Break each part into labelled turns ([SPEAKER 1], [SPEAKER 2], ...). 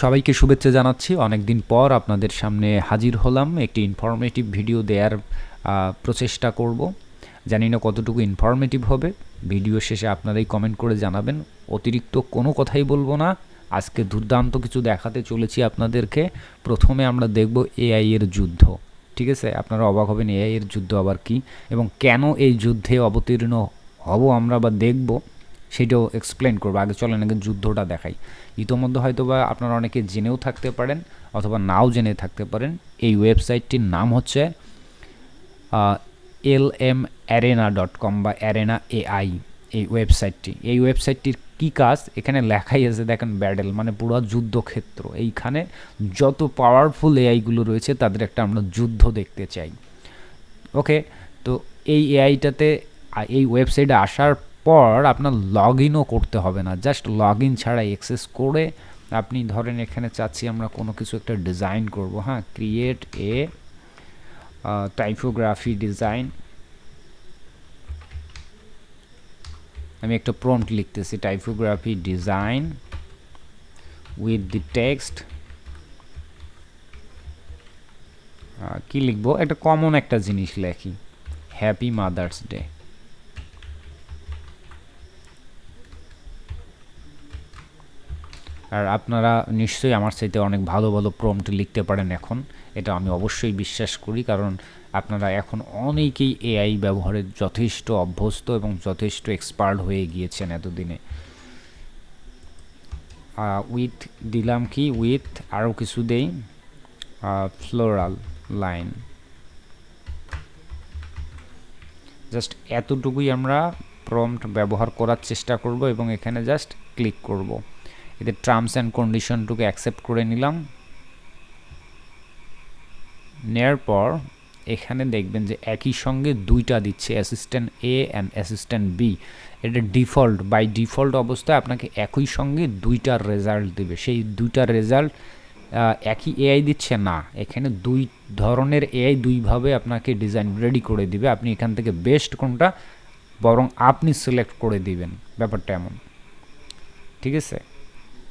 [SPEAKER 1] সবাইকে শুভেচ্ছা জানাচ্ছি। অনেক দিন পর আপনাদের সামনে হাজির হলাম। একটি ইনফরমেটিভ ভিডিও দেওয়ার প্রচেষ্টা করব। জানি না কতটুকু ইনফরমেটিভ হবে। ভিডিও শেষে আপনারাই কমেন্ট করে জানাবেন। অতিরিক্ত কোনো কথাই বলব না। আজকে দুর্দান্ত কিছু দেখাতে চলেছি আপনাদেরকে। প্রথমে আমরা দেখব এআই এর যুদ্ধ। ঠিক আছে? আপনারা অবাক হবেন এআই এর যুদ্ধ আবার কি? এবং কেন এই যুদ্ধে অবতীর্ণ হব আমরা বা দেখব? সেটাও এক্সপ্লেন করব। আগে চলেন, আগে যুদ্ধটা দেখাই। ইতোমধ্যে হয়তো বা আপনারা অনেকে জেনেও থাকতে পারেন অথবা নাও জেনে থাকতে পারেন। এই ওয়েবসাইটটির নাম হচ্ছে L M arena dot com বা অ্যারেনা এআই, এই ওয়েবসাইটটি। এই ওয়েবসাইটটির কী কাজ? এখানে লেখাই আছে, দেখেন ব্যাডেল মানে পুরো যুদ্ধক্ষেত্র। এইখানে যত পাওয়ারফুল এআইগুলো রয়েছে, তাদের একটা আমরা যুদ্ধ দেখতে চাই। ওকে, তো এই এআইটাতে এই ওয়েবসাইটে আসার পর আপনার লগ ইনও করতে হবে না। জাস্ট লগ ইন ছাড়া এক্সেস করে আপনি ধরেন এখানে চাচ্ছি আমরা কোনো কিছু একটা ডিজাইন করব। হ্যাঁ ক্রিয়েট এ টাইপোগ্রাফি ডিজাইন আমি একটা প্রম্পট লিখতেছি typography design with the text কি লিখব? একটা কমন একটা জিনিস লেখি। হ্যাপি মাদার্স ডে আর আপনারা নিশ্চয়ই আমার সাথে অনেক ভালো ভালো প্রম্পট লিখতে পারেন এখন। এটা আমি অবশ্যই বিশ্বাস করি, কারণ আপনারা এখন অনেকেই এআই ব্যবহারে যথেষ্ট অভ্যস্ত এবং যথেষ্ট এক্সপার্ট হয়ে গিয়েছেন এতদিনে। উইথ দিলাম কি? উইথ আরও কিছু দেই। ফ্লোরাল লাইন জাস্ট এতটুকুই আমরা প্রম্পট ব্যবহার করার চেষ্টা করব এবং এখানে জাস্ট ক্লিক করব। এতে টার্মস অ্যান্ড কন্ডিশনটুকু অ্যাকসেপ্ট করে নিলাম। নেয়ার পর এখানে দেখবেন যে একই সঙ্গে দুইটা দিচ্ছে assistant A and assistant B এটা ডিফল্ট বাই ডিফল্ট অবস্থায় আপনাকে একই সঙ্গে দুইটা রেজাল্ট দেবে। সেই দুইটা রেজাল্ট একই এআই দিচ্ছে না। এখানে দুই ধরনের এআই দুইভাবে আপনাকে ডিজাইন রেডি করে দিবে। আপনি এখান থেকে বেস্ট কোনটা, বরং আপনি সিলেক্ট করে দিবেন। ব্যাপারটা এমন। ঠিক আছে?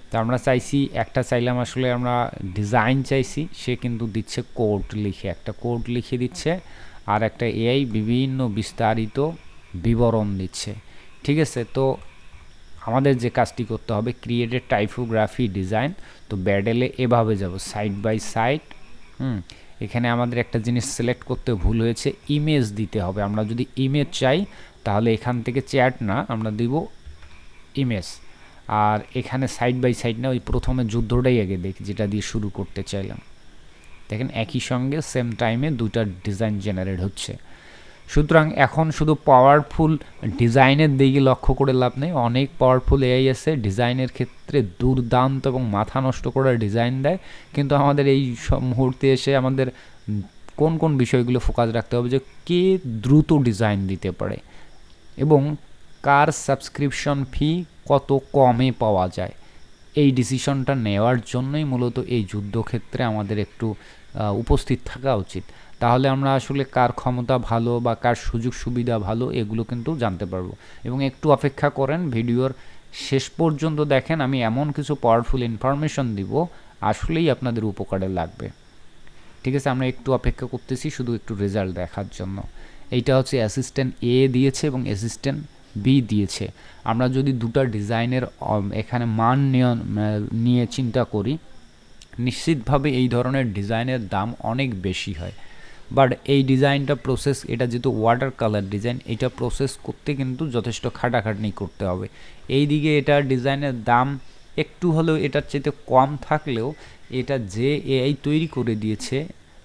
[SPEAKER 1] তো আমরা চাইছি, একটা চাইলাম আসলে আমরা ডিজাইন চাইছি, সে কিন্তু দিচ্ছে কোড লিখে। একটা কোড লিখে দিচ্ছে আর একটা এআই বিভিন্ন বিস্তারিত বিবরণ দিচ্ছে। ঠিক আছে? তো আমাদের যে কাজটি করতে হবে ক্রিয়েটেড টাইপোগ্রাফি ডিজাইন তো ব্যাডেলে এভাবে যাব সাইড বাই সাইড হুম? এখানে আমাদের একটা জিনিস সিলেক্ট করতে ভুল হয়েছে ইমেজ দিতে হবে। আমরা যদি ইমেজ চাই, তাহলে এখান থেকে চ্যাট না, আমরা দিব ইমেজ আর এখানে সাইড বাই সাইড না, ওই প্রথমে যুদ্ধটাই আগে দেখি, যেটা দিয়ে শুরু করতে চাইলাম। দেখেন, একই সঙ্গে সেম টাইমে দুটা ডিজাইন জেনারেট হচ্ছে। সুতরাং এখন শুধু পাওয়ারফুল ডিজাইনের দিকে লক্ষ্য করে লাভ নেই, অনেক পাওয়ারফুল এআই আছে ডিজাইনের ক্ষেত্রে দুর্দান্ত এবং মাথা নষ্ট করার ডিজাইন দেয়। কিন্তু আমাদের এই মুহূর্তে এসে আমাদের কোন কোন বিষয়গুলো ফোকাস রাখতে হবে যে কে দ্রুত ডিজাইন দিতে পারে। এবং কার সাবস্ক্রিপশন ফি কত কমে পাওয়া যায়? এই ডিসিশনটা নেওয়ার জন্যই মূলত এই যুদ্ধক্ষেত্রে আমাদের একটু উপস্থিত থাকা উচিত। তাহলে আমরা আসলে কার ক্ষমতা ভালো বা কার সুযোগ সুবিধা ভালো এগুলো কিন্তু জানতে পারব। এবং একটু অপেক্ষা করেন, ভিডিওর শেষ পর্যন্ত দেখেন, আমি এমন কিছু পাওয়ারফুল ইনফরমেশন দিব, আসলেই আপনাদের উপকারে লাগবে। ঠিক আছে, আমরা একটু অপেক্ষা করতেছি, শুধু একটু রেজাল্ট দেখার জন্য। এইটা হচ্ছে অ্যাসিস্ট্যান্ট এ দিয়েছে এবং অ্যাসিস্ট্যান্ট বি দিয়েছে। আমরা যদি দুটা ডিজাইনের এখানে মান নিয়ে চিন্তা করি, নিশ্চিতভাবে এই ধরনের ডিজাইনের দাম অনেক বেশি হয়। বাট এই ডিজাইনটা প্রসেস এটা যেহেতু ওয়াটার কালার ডিজাইন এটা প্রসেস করতে কিন্তু যথেষ্ট খাটাখাটনি করতে হবে। এই দিকে এটা ডিজাইনের দাম একটু হলেও এটার চেয়ে কম থাকলেও এটা যে এআই তৈরি করে দিয়েছে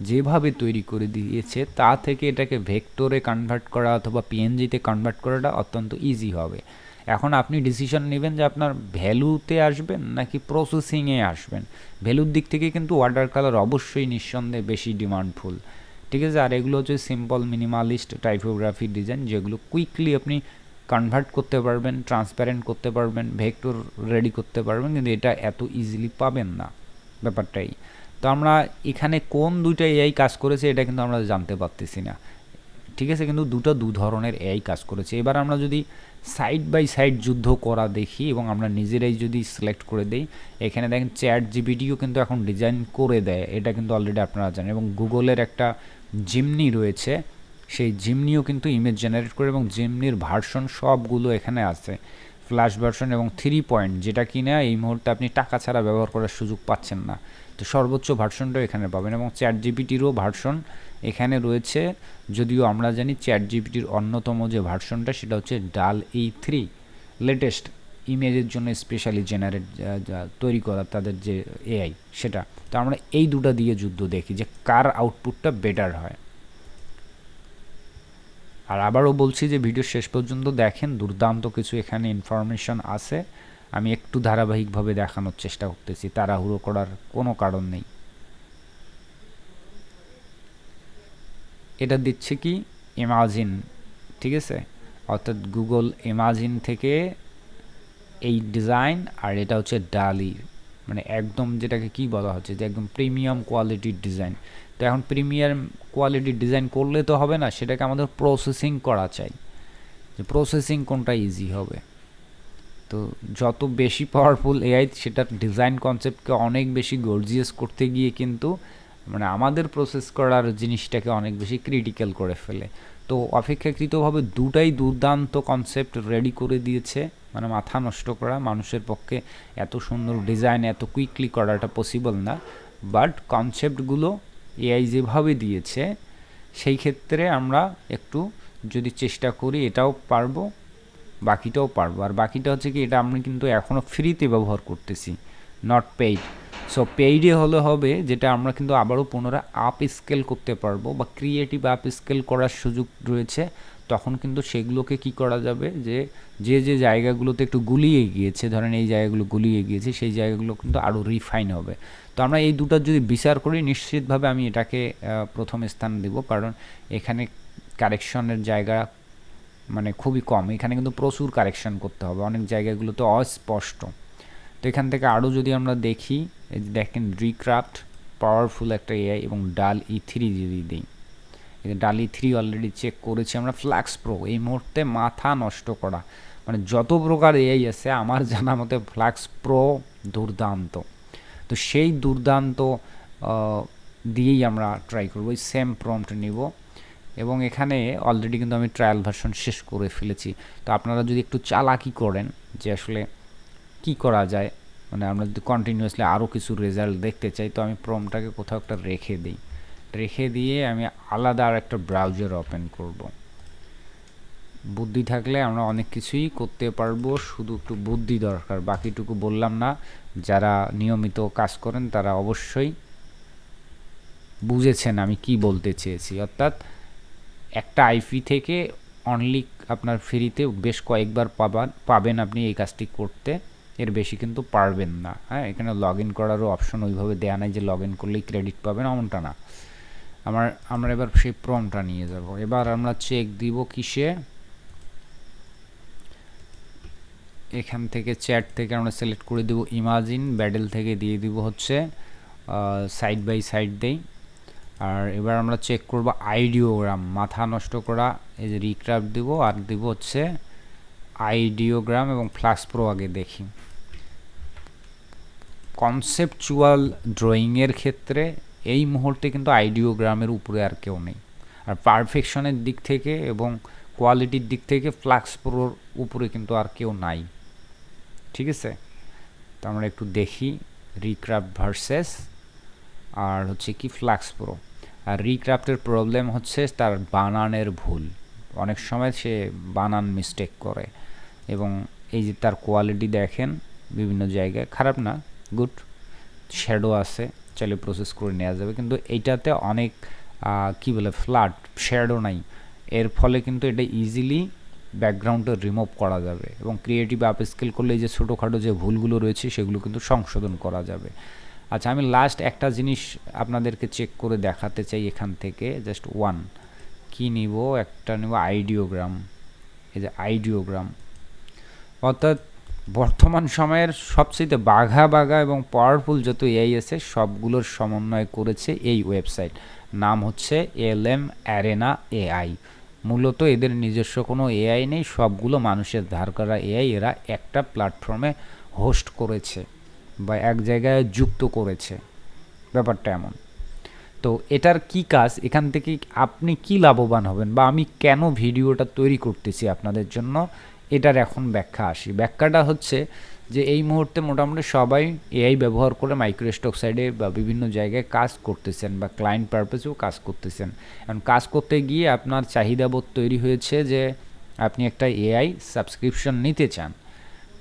[SPEAKER 1] যেভাবে তৈরি করে দিয়েছে, তা থেকে এটাকে ভেক্টরে কনভার্ট করা অথবা পিএনজিতে কনভার্ট করাটা অত্যন্ত ইজি হবে। এখন আপনি ডিসিশন নেবেন যে আপনার ভ্যালুতে আসবেন নাকি প্রসেসিংয়ে আসবেন। ভ্যালুর দিক থেকে কিন্তু ওয়াটার কালার অবশ্যই নিঃসন্দেহে বেশি ডিমান্ডফুল ঠিক আছে? আর এগুলো হচ্ছে সিম্পল মিনিমালিস্ট টাইপোগ্রাফি ডিজাইন যেগুলো কুইকলি আপনি কনভার্ট করতে পারবেন ট্রান্সপ্যারেন্ট করতে পারবেন ভেক্টর রেডি করতে পারবেন, কিন্তু এটা এত ইজিলি পাবেন না। ব্যাপারটাই। তো আমরা এখানে কোন দুইটা এআই কাজ করেছে এটা কিন্তু আমরা জানতে পারতেছি না। ঠিক আছে, কিন্তু দুটো দু ধরনের এআই কাজ করেছে। এবার আমরা যদি সাইড বাই সাইড যুদ্ধ করা দেখি এবং আমরা নিজেরাই যদি সিলেক্ট করে দেই, এখানে দেখেন চ্যাট জিবিটিও কিন্তু এখন ডিজাইন করে দেয়, এটা কিন্তু অলরেডি আপনারা জানেন। এবং গুগলের একটা জিমনি রয়েছে, সেই জিমনিও কিন্তু ইমেজ জেনারেট করে এবং জিমনির ভার্সন সবগুলো এখানে আছে। ফ্ল্যাশ ভার্সন এবং থ্রি পয়েন্ট যেটা কিনা এই মুহূর্তে আপনি টাকা ছাড়া ব্যবহার করার সুযোগ পাচ্ছেন না। তো সর্বোচ্চ ভার্সনটাও এখানে পাবেন এবং চ্যাট জিপিটিরও ভার্সন এখানে রয়েছে। যদিও আমরা জানি চ্যাট জিপিটির অন্যতম যে ভার্সনটা সেটা হচ্ছে ডাল ই থ্রি। লেটেস্ট ইমেজের জন্য স্পেশালি জেনারেট তৈরি করা তাদের যে এআই সেটা। তো আমরা এই দুটো দিয়ে যুদ্ধ দেখি যে কার আউটপুটটা বেটার হয়। আর আবারও বলছি যে ভিডিও শেষ পর্যন্ত দেখেন, দুর্দান্ত কিছু এখানে ইনফরমেশন আছে। আমি একটু ধারাবাহিকভাবে দেখানোর চেষ্টা করতেছি, তাড়াহুড়ো করার কোনো কারণ নেই। এটা দিচ্ছে কি? ইমাজিন ঠিক আছে? অর্থাৎ গুগল ইমাজিন থেকে এই ডিজাইন আর এটা হচ্ছে ডালি মানে একদম যেটাকে কি বলা হচ্ছে, যে একদম প্রিমিয়াম কোয়ালিটির ডিজাইন তো এখন প্রিমিয়াম কোয়ালিটির ডিজাইন করলে তো হবে না, সেটাকে আমাদের প্রসেসিং করা চাই। যে প্রসেসিং কোনটা ইজি হবে? তো যত বেশি পাওয়ারফুল এআই সেটার ডিজাইন কনসেপ্টকে অনেক বেশি গর্জিয়াস করতে গিয়ে কিন্তু মানে আমাদের প্রসেস করার জিনিসটাকে অনেক বেশি ক্রিটিক্যাল করে ফেলে। তো অপেক্ষাকৃতভাবে দুটাই দুর্দান্ত কনসেপ্ট রেডি করে দিয়েছে। মানে মাথা নষ্ট করা মানুষের পক্ষে এত সুন্দর ডিজাইন এত কুইকলি করাটা পসিবল না। বাট কনসেপ্টগুলো এআই যেভাবে দিয়েছে, সেই ক্ষেত্রে আমরা একটু যদি চেষ্টা করি এটাও পারব। বাকিটাও পারব। আর বাকিটা হচ্ছে কি, এটা আমি কিন্তু এখনও ফ্রিতে ব্যবহার করতেছি নট পেইড সো পেইডে হলে হবে যেটা আমরা কিন্তু আবারও পুনরায় আপ স্কেল করতে পারব বা ক্রিয়েটিভ আপ স্কেল করার সুযোগ রয়েছে, তখন কিন্তু সেগুলোকে কি করা যাবে যে যে যে জায়গাগুলোতে একটু গুলিয়ে গিয়েছে, ধরেন এই জায়গাগুলো গুলিয়ে গিয়েছে, সেই জায়গাগুলো কিন্তু আরও রিফাইন হবে। তো আমরা এই দুটার যদি বিচার করি, নিশ্চিতভাবে আমি এটাকে প্রথম স্থান দেব, কারণ এখানে কারেকশনের জায়গা মানে খুবই কম। এখানে কিন্তু প্রচুর কারেকশন করতে হবে। অনেক জায়গাগুলোতে অস্পষ্ট। তো এখান থেকে আরও যদি আমরা দেখি দেখেন রিক্রাফট পাওয়ারফুল একটা এআই এবং ডাল ই থ্রি যদি দিই। ডাল ই থ্রি অলরেডি চেক করেছি আমরা ফ্ল্যাক্স প্রো এই মুহূর্তে মাথা নষ্ট করা। মানে যত প্রকার এআই আছে, আমার জানা মতে ফ্ল্যাক্স প্রো দুর্দান্ত। তো সেই দুর্দান্ত দিয়েই আমরা ট্রাই করব। ওই সেম প্রম্পট নিব। এবং এখানে অলরেডি কিন্তু আমি ট্রায়াল ভার্সন শেষ করে ফেলেছি। তো আপনারা যদি একটু চালাকি করেন যে আসলে কি করা যায় মানে আমরা যদি কন্টিনিউয়াসলি আরও কিছু রেজাল্ট দেখতে চাই, তো আমি প্রমটাকে কোথাও একটা রেখে দিই। রেখে দিয়ে আমি আলাদা আর একটা ব্রাউজার ওপেন করব। বুদ্ধি থাকলে আমরা অনেক কিছুই করতে পারব, শুধু একটু বুদ্ধি দরকার। বাকিটুকু বললাম না, যারা নিয়মিত কাজ করেন তারা অবশ্যই বুঝেছেন আমি কি বলতে চেয়েছি। অর্থাৎ একটা আইপি থেকে অনলি আপনার ফ্রিতে বেশ কয়েকবার পাবেন পাবেন আপনি এই কাজটি করতে। এর বেশি কিন্তু পারবেন না। হ্যাঁ এখানে লগ ইন করারও অপশন ওইভাবে দেওয়া নাই যে লগ ইন করলেই ক্রেডিট পাবেন, এমনটা না। আমার, আমরা এবার সেই প্রমটা নিয়ে যাব। এবার আমরা চেক দিব কিসে? এখান থেকে চ্যাট থেকে আমরা সিলেক্ট করে দেব ইমাজিন ব্যাডেল থেকে দিয়ে দিব হচ্ছে সাইড বাই সাইড দেই। আর এবার আমরা চেক করব আইডিওগ্রাম মাথা নষ্ট করা, এই যে রিক্রাফট দিব আর দিব হচ্ছে আইডিওগ্রাম এবং ফ্লাক্স প্রো আগে দেখি। কনসেপচুয়াল ড্রয়িংয়ের ক্ষেত্রে এই মুহূর্তে কিন্তু আইডিওগ্রামের উপরে আর কেউ নেই। আর পারফেকশনের দিক থেকে এবং কোয়ালিটির দিক থেকে ফ্লাক্স প্রোর উপরে কিন্তু আর কেউ নাই। ঠিক আছে? তো আমরা একটু দেখি রিক্রাফট ভার্সেস আর হচ্ছে কি ফ্লাক্স প্রো আর রিক্রাফ্টের প্রবলেম হচ্ছে তার বানানের ভুল। অনেক সময় সে বানান মিস্টেক করে এবং এই যে তার কোয়ালিটি দেখেন বিভিন্ন জায়গায়, খারাপ না গুড শ্যাডো আছে, চাইলে প্রসেস করে নেওয়া যাবে। কিন্তু এইটাতে অনেক কি বলে ফ্ল্যাট শ্যাডো নাই। এর ফলে কিন্তু এটা ইজিলি ব্যাকগ্রাউন্ডে রিমুভ করা যাবে এবং ক্রিয়েটিভ আপ স্কেল করলে যে ছোটোখাটো যে ভুলগুলো রয়েছে সেগুলো কিন্তু সংশোধন করা যাবে। আচ্ছা আমি লাস্ট একটা জিনিস আপনাদেরকে চেক করে দেখাতে চাই এখান থেকে জাস্ট ওয়ান কি নিব? একটা নিব আইডিওগ্রাম এই যে আইডিওগ্রাম অর্থাৎ বর্তমান সময়ের সবচেয়ে বাঘা বাঘা এবং পাওয়ারফুল যত এআই আছে, সবগুলোর সমন্বয় করেছে এই ওয়েবসাইট নাম হচ্ছে এল এম অ্যারেনা এআই মূলত এদের নিজস্ব কোনো এআই নেই, সবগুলো মানুষের ধার করা এআই এরা একটা প্ল্যাটফর্মে হোস্ট করেছে। বা এক জায়গায় যুক্ত করেছে। ব্যাপারটা এমন। তো এটার কি কাজ? এখান থেকে আপনি কি লাভবান হবেন? বা আমি কেন ভিডিওটা তৈরি করতেছি আপনাদের জন্য? এটার এখন ব্যাখ্যা আসি। ব্যাখ্যাটা হচ্ছে যে এই মুহূর্তে মোটামুটি সবাই এআই ব্যবহার করে মাইক্রোস্টক সাইডে বা বিভিন্ন জায়গায় কাজ করতেছেন বা ক্লায়েন্ট পারপাসেও কাজ করতেছেন। এখন কাজ করতে গিয়ে আপনার চাহিদাবোধ তৈরি হয়েছে যে আপনি একটা এআই সাবস্ক্রিপশন নিতে চান।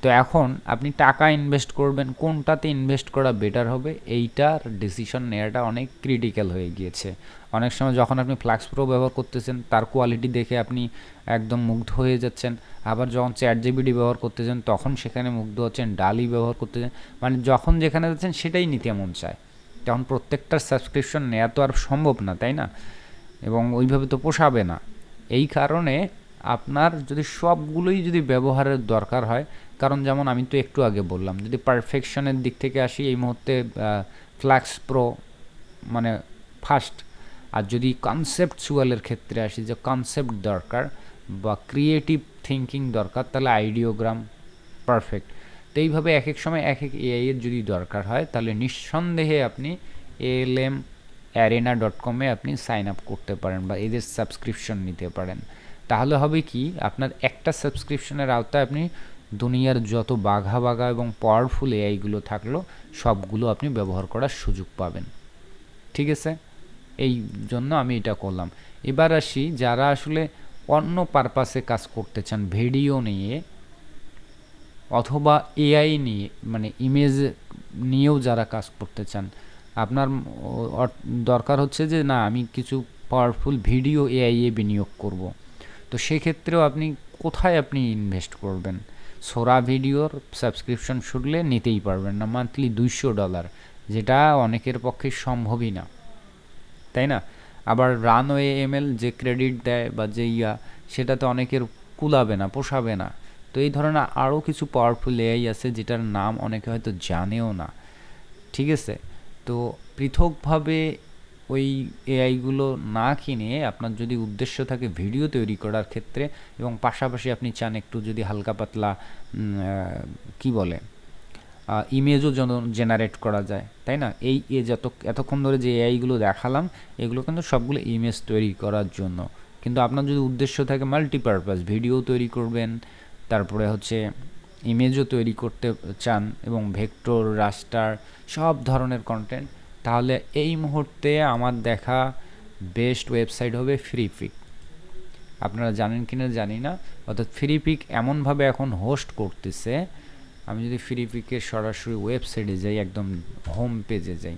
[SPEAKER 1] তো এখন আপনি টাকা ইনভেস্ট করবেন, কোনটাতে ইনভেস্ট করা বেটার হবে, এইটার ডিসিশন নেওয়াটা অনেক ক্রিটিক্যাল হয়ে গিয়েছে। অনেক সময় যখন আপনি ফ্লাক্স প্রো ব্যবহার করতেছেন, তার কোয়ালিটি দেখে আপনি একদম মুগ্ধ হয়ে যাচ্ছেন। আবার যখন চ্যাট জিবিডি ব্যবহার করতেছেন, তখন সেখানে মুগ্ধ হচ্ছেন ডালি ব্যবহার করতেছেন। মানে যখন যেখানে যাচ্ছেন, সেটাই নিতে মন চায়। তখন প্রত্যেকটার সাবস্ক্রিপশন নেওয়া তো আর সম্ভব না, তাই না? এবং ওইভাবে তো পোষাবে না। এই কারণে আপনার যদি সবগুলোই যদি ব্যবহারের দরকার হয়, কারণ যেমন আমি তো একটু আগে বললাম, যদি পারফেকশনের দিক থেকে আসি, এই মুহূর্তে ফ্ল্যাক্স প্রো মানে ফার্স্ট আর যদি কনসেপ্ট কনসেপ্টচুয়ালের ক্ষেত্রে আসি, যে কনসেপ্ট দরকার বা ক্রিয়েটিভ থিঙ্কিং দরকার, তাহলে আইডিওগ্রাম পারফেক্ট তো এইভাবে এক এক সময় এক এক এআই এর যদি দরকার হয়, তাহলে নিঃসন্দেহে আপনি এল এম অ্যারেনা ডট কমে আপনি সাইন আপ করতে পারেন বা এদের সাবস্ক্রিপশন নিতে পারেন। তাহলে হবে কি, আপনার একটা সাবস্ক্রিপশনের আওতায় আপনি দুনিয়ার যত বাঘা বাঘা এবং পাওয়ারফুল এআইগুলো থাকল, সবগুলো আপনি ব্যবহার করার সুযোগ পাবেন। ঠিক আছে? এই জন্য আমি এটা করলাম। এবার আসি, যারা আসলে অন্য পারপাসে কাজ করতে চান ভিডিও নিয়ে অথবা এআই নিয়ে মানে ইমেজ নিয়েও যারা কাজ করতে চান, আপনার দরকার হচ্ছে যে, না, আমি কিছু পাওয়ারফুল ভিডিও এআই এ বিনিয়োগ করব। তো সেক্ষেত্রেও আপনি কোথায় আপনি ইনভেস্ট করবেন? সোরা ভিডিওর সাবস্ক্রিপশন শুনলে নিতেই পারবেন না মান্থলি দুইশো ডলার যেটা অনেকের পক্ষে সম্ভবই না। তাই না? আবার রানওয়ে এমএল যে ক্রেডিট দেয় বা যে ইয়া, সেটা তো অনেকের কুলাবে না, পোষাবে না। তো এই ধরনের আরও কিছু পাওয়ারফুল এআই আছে যেটার নাম অনেকে হয়তো জানেও না। ঠিক আছে? তো পৃথকভাবে ওই এআইগুলো না কিনে আপনার যদি উদ্দেশ্য থাকে ভিডিও তৈরি করার ক্ষেত্রে এবং পাশাপাশি আপনি চান একটু যদি হালকা পাতলা কি বলে ইমেজও জেনারেট করা যায়, তাই না? এই এ যত, এতক্ষণ ধরে যে এআইগুলো দেখালাম, এগুলো কিন্তু সবগুলো ইমেজ তৈরি করার জন্য। কিন্তু আপনার যদি উদ্দেশ্য থাকে মাল্টিপারপাস ভিডিও তৈরি করবেন, তারপরে হচ্ছে ইমেজও তৈরি করতে চান এবং ভেক্টর রাস্টার সব ধরনের কন্টেন্ট তাহলে এই মুহূর্তে আমার দেখা বেস্ট ওয়েবসাইট হবে ফ্রিপিক আপনারা জানেন কিনা জানি না, অর্থাৎ ফ্রিপিক এমনভাবে এখন হোস্ট করতেছে, আমি যদি ফ্রিপিকের সরাসরি ওয়েবসাইটে যাই, একদম হোম পেজে যাই।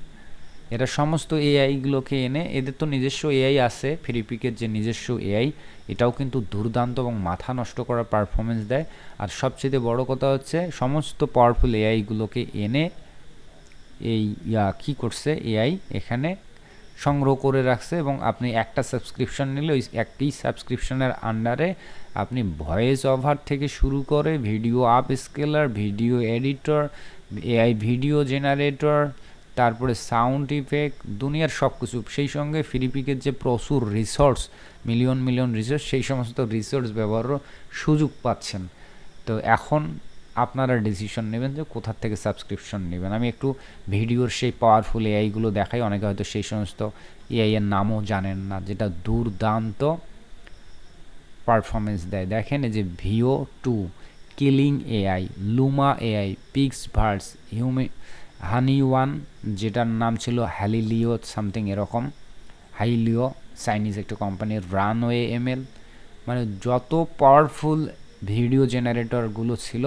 [SPEAKER 1] এরা সমস্ত এআইগুলোকে এনে, এদের তো নিজস্ব এআই আছে ফ্রিপিকের যে নিজস্ব এআই এটাও কিন্তু দুর্দান্ত এবং মাথা নষ্ট করার পারফরমেন্স দেয়। আর সবচেয়ে বড় কথা হচ্ছে, সমস্ত পাওয়ারফুল এআইগুলোকে এনে এই, ইয়া কী করছে এআই এখানে সংগ্রহ করে রাখছে এবং আপনি একটা সাবস্ক্রিপশন নিলে ওই একটি সাবস্ক্রিপশনের আন্ডারে আপনি ভয়েস ওভার থেকে শুরু করে video up scaler video editor AI video generator তারপরে সাউন্ড ইফেক্ট দুনিয়ার সব কিছু সেই সঙ্গে ফিলিপিকের যে প্রচুর রিসোর্স মিলিয়ন মিলিয়ন রিসোর্স সেই সমস্ত রিসোর্স ব্যবহারও সুযোগ পাচ্ছেন। তো এখন আপনারা ডিসিশন নেবেন যে কোথার থেকে সাবস্ক্রিপশন নেবেন। আমি একটু ভিডিওর সেই পাওয়ারফুল এআইগুলো দেখাই, অনেকে হয়তো সেই সমস্ত এআইয়ের নামও জানেন না, যেটা দুর্দান্ত পারফরমেন্স দেয়। দেখেন এই যে Veo two Kling AI Luma AI PixVerse হিউমে হানি ওয়ান যেটার নাম ছিল হ্যালিলিও সামথিং এরকম হাইলিও চাইনিজ একটা কোম্পানির রানওয়ে এমএল মানে যত পাওয়ারফুল ভিডিও জেনারেটরগুলো ছিল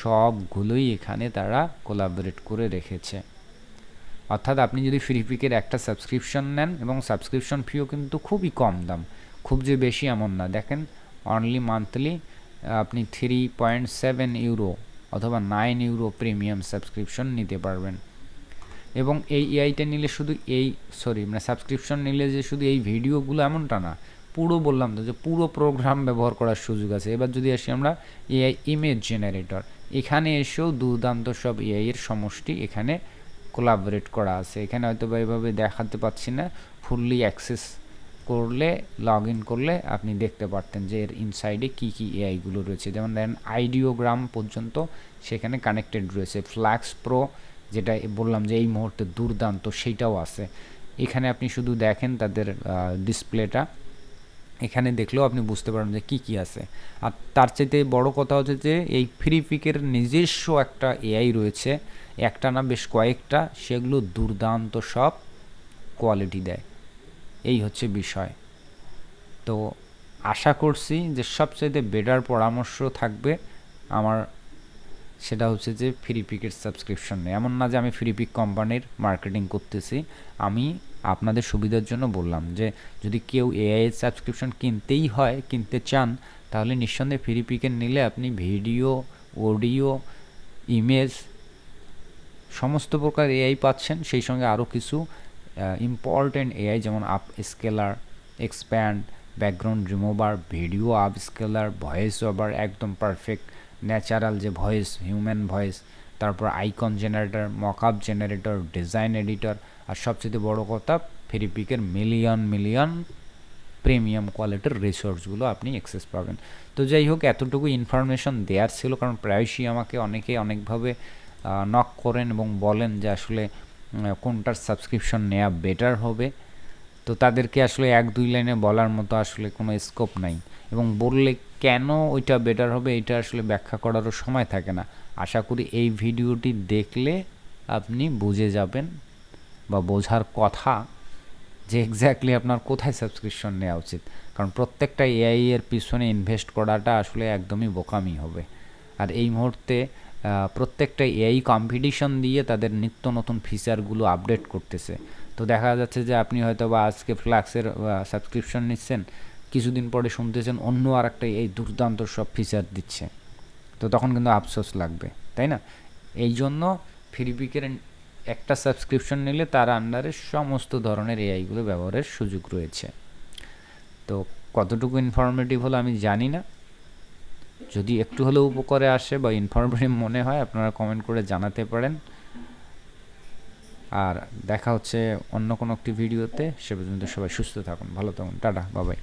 [SPEAKER 1] সবগুলোই এখানে তারা কোলাবোরেট করে রেখেছে। অর্থাৎ আপনি যদি ফ্রি ফ্রিপিকের একটা সাবস্ক্রিপশন নেন এবং সাবস্ক্রিপশন ফিও কিন্তু খুবই কম দাম, খুব যে বেশি এমন না। দেখেন অনলি মান্থলি আপনি থ্রি পয়েন্ট সেভেন ইউরো অথবা নাইন ইউরো প্রিমিয়াম সাবস্ক্রিপশন নিতে পারবেন। এবং এই এআইটা নিলে শুধু এই সরি মানে সাবস্ক্রিপশন নিলে যে শুধু এই ভিডিওগুলো এমনটা না পুরো বললাম তো যে পুরো প্রোগ্রাম ব্যবহার করার সুযোগ আছে। এবার যদি আসি আমরা এআই ইমেজ জেনারেটর এখানে এসেও দুর্দান্ত সব এআই এর সমষ্টি এখানে কোলাবোরেট করা আছে। এখানে হয়তো বা এভাবে দেখাতে পাচ্ছি না ফুললি অ্যাক্সেস করলে লগ ইন করলে আপনি দেখতে পারতেন যে এর ইনসাইডে কী কী এআইগুলো রয়েছে। যেমন দেখেন আইডিওগ্রাম পর্যন্ত সেখানে কানেক্টেড রয়েছে। ফ্ল্যাক্স প্রো যেটা বললাম যে এই মুহূর্তে দুর্দান্ত, সেইটাও আছে। এখানে আপনি শুধু দেখেন তাদের ডিসপ্লেটা এখানে দেখলেও আপনি বুঝতে পারবেন যে কী কী আছে। আর তার চাইতে বড় কথা হচ্ছে যে, এই ফ্রি পিকের নিজস্ব একটা এআই রয়েছে, একটা না বেশ কয়েকটা, সেগুলো দুর্দান্ত সব কোয়ালিটি দেয়। এই হচ্ছে বিষয়। তো আশা করছি যে সবচাইতে বেটার পরামর্শ থাকবে আমার, সেটা হচ্ছে যে ফ্রি পিকের সাবস্ক্রিপশন নেই এমন না যে আমি ফ্রি পিক কোম্পানির মার্কেটিং করতেছি, আমি আপনাদের সুবিধার জন্য বললাম যে, যদি কেউ এআই এর সাবস্ক্রিপশন কিনতেই হয়, কিনতে চান, তাহলে নিঃসন্দেহে ফ্রি পিকের নিলে আপনি ভিডিও অডিও ইমেজ সমস্ত প্রকার এআই পাচ্ছেন। সেই সঙ্গে আরও কিছু ইম্পর্টেন্ট এআই যেমন up scaler expand background remover video up scaler voice over একদম পারফেক্ট ন্যাচারাল যে ভয়েস হিউম্যান ভয়েস তারপর icon generator mockup generator design editor আর সবচেয়ে বড় কথা ফেরিপিকের মিলিয়ন মিলিয়ন প্রিমিয়াম কোয়ালিটির রিসোর্সগুলো আপনি অ্যাক্সেস পাবেন। তো যাই হোক, এতটুকু ইনফরমেশন দেওয়ার ছিল কারণ প্রায়শই আমাকে অনেকে অনেকভাবে নক করেন এবং বলেন যে আসলে কোনটার সাবস্ক্রিপশন নেওয়া বেটার হবে। তো তাদেরকে আসলে এক, দুই লাইনে বলার মতো আসলে কোনো স্কোপ নাই। এবং বললে কেন ওইটা বেটার হবে এটা আসলে ব্যাখ্যা করারও সময় থাকে না। আশা করি এই ভিডিওটি দেখলে আপনি বুঝে যাবেন বা বোঝার কথা যে এক্স্যাক্টলি আপনার কোথায় সাবস্ক্রিপশন নেওয়া উচিত। কারণ প্রত্যেকটা এআই এর পিছনে ইনভেস্ট করাটা আসলে একদমই বোকামি হবে। আর এই মুহূর্তে প্রত্যেকটা এআই কম্পিটিশন দিয়ে তাদের নিত্য নতুন ফিচারগুলো আপডেট করতেছে। তো দেখা যাচ্ছে যে আপনি হয়তো বা আজকে ফ্ল্যাক্সের সাবস্ক্রিপশন নিচ্ছেন, কিছুদিন পরে শুনতেছেন অন্য আর একটা এই দুর্দান্ত সব ফিচার দিচ্ছে। তো তখন কিন্তু আফসোস লাগবে, তাই না? এই জন্য ফ্রিপিকের একটা সাবস্ক্রিপশন নিলে তার আন্ডারে সমস্ত ধরনের এআইগুলো ব্যবহারের সুযোগ রয়েছে। তো কতটুকু ইনফরমেটিভ হলো আমি জানি না। যদি একটু হলেও উপকারে আসে বা ইনফরমেটিভ মনে হয়, আপনারা কমেন্ট করে জানাতে পারেন। আর দেখা হচ্ছে অন্য কোনো একটি ভিডিওতে, সে পর্যন্ত সবাই সুস্থ থাকুন, ভালো থাকুন, টাটা বাবাই